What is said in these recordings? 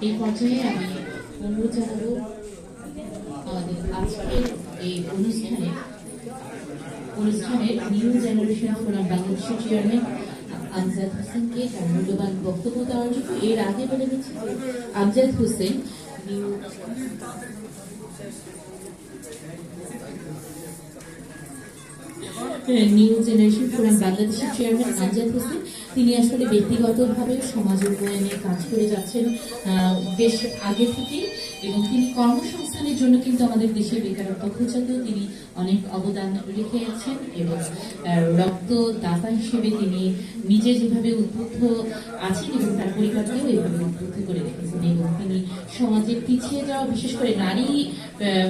এই পর্যায়ে আমি অনুরোধ জানাব আমাদের আজকের এই অনুষ্ঠানে অনুষ্ঠানের নিউ জেনারেশন ফোরাম বাংলাদেশের চেয়ারম্যান আমজাদ হোসেনকে তার মূল্যবান বক্তব্য দেওয়ার জন্য এর আগে বলে দিচ্ছি Amjad Hossain new new generation forum বাংলাদেশের চেয়ারম্যান আমজাদ হোসেন তিনি আসলে ব্যক্তিগতভাবে সমাজ উন্নয়নে কাজ করে যাচ্ছেন বেশ আগে থেকেই। এবং তিনি কর্মসংস্থানের জন্য কিন্তু আমাদের দেশে বেকারত্ব ঘোচাতেও তিনি অনেক অবদান রেখে আছেন এবং রক্তদাতা হিসেবে তিনি নিজে যেভাবে উদ্বুদ্ধ আছেন এবং তার পরিবারকেও এভাবে উদ্বুদ্ধ করে রেখেছেন। এবং তিনি সমাজের পিছিয়ে যাওয়া, বিশেষ করে নারী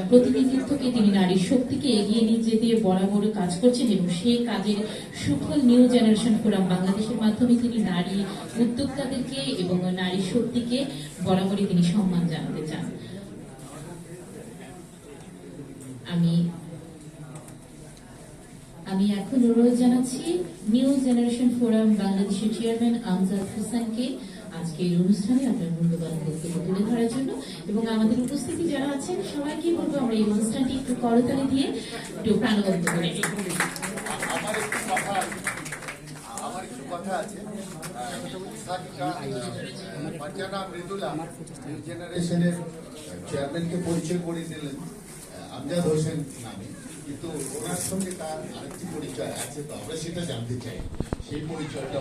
প্রতিনিধিত্বকে তিনি নারীর শক্তিকে এগিয়ে নিয়ে যেতে বরাবর কাজ করছেন এবং সেই কাজের সুফল নিউ জেনারেশন ফোরাম বাংলাদেশের মাধ্যমে তিনি নারী উদ্যোক্তাদেরকে এবং নারী শক্তিকে বরাবরই তিনি সম্মান জানাতে চান। আমি আমি এখন অনুরোধ জানাচ্ছি নিউ জেনারেশন ফোরাম বাংলাদেশের চেয়ারম্যান আমজাদ হোসেনকে আজকে এই অনুষ্ঠানে আপনার মূল্যবান বক্তব্য তুলে ধরার জন্য এবং আমাদের উপস্থিতি যারা আছেন, সবাইকে বলব আমরা এই অনুষ্ঠানটি একটু করতালি দিয়ে একটু প্রাণবন্ত করে আমার কথা আছে। জেনারেশনের চেয়ারম্যানকে পরিচয় করে দিলেন হোসেন নামে। কিন্তু ওনার সঙ্গে তার পরিচয় আছে, তো আমরা সেটা জানতে চাই। সেই পরিচয়টা।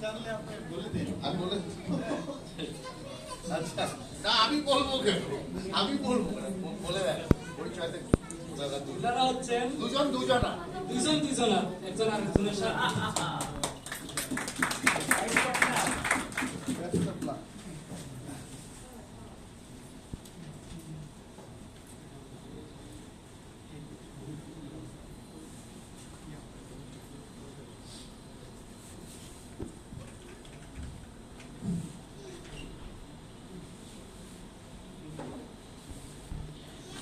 আমি বলে আচ্ছা। না আমি বলব কেন? আমি বলব। বলে দেখ পরিচয় দুজন হচ্ছেন? দুজন দুজনা। দুজন দুজনা। একজন আরেকজনের সাথে।